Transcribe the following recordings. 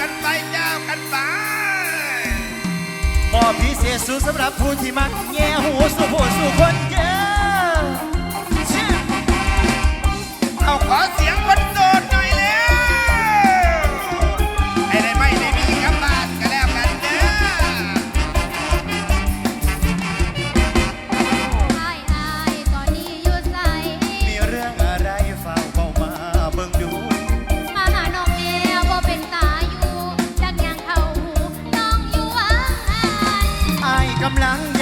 กันไปเจ้ากันไปมอพิเศษสุดสำหรับผู้ที่มักแง่หูสู้ผู้สู้คน กำลัง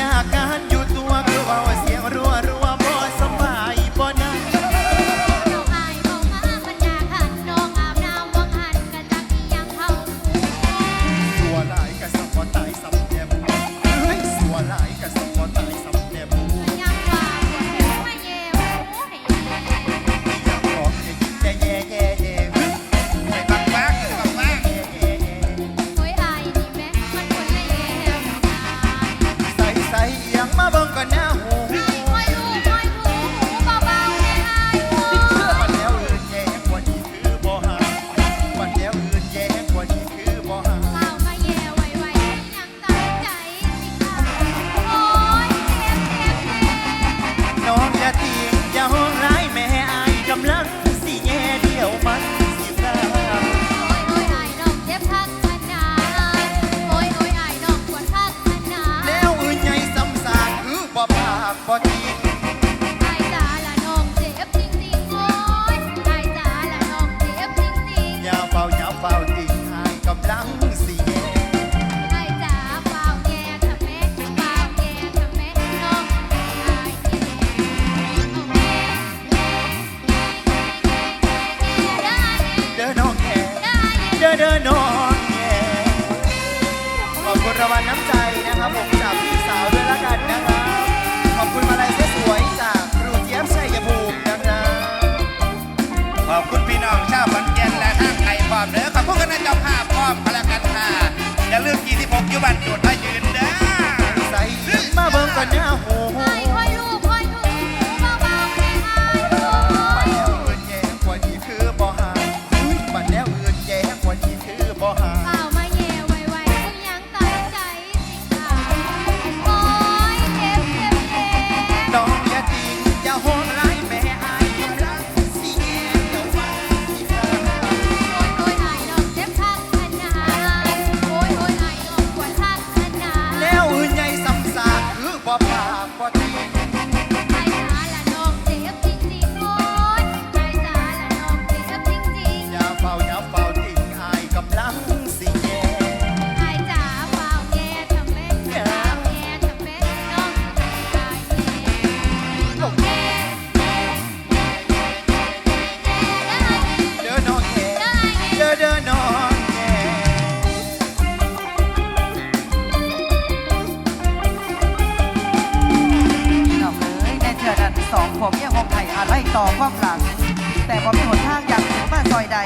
รางวัลน้ำใจนะครับผมจาก ผอเมียของไผ่อะไรต่อความหลัง แต่ผมมีหนทางอย่างบ้านซอยใด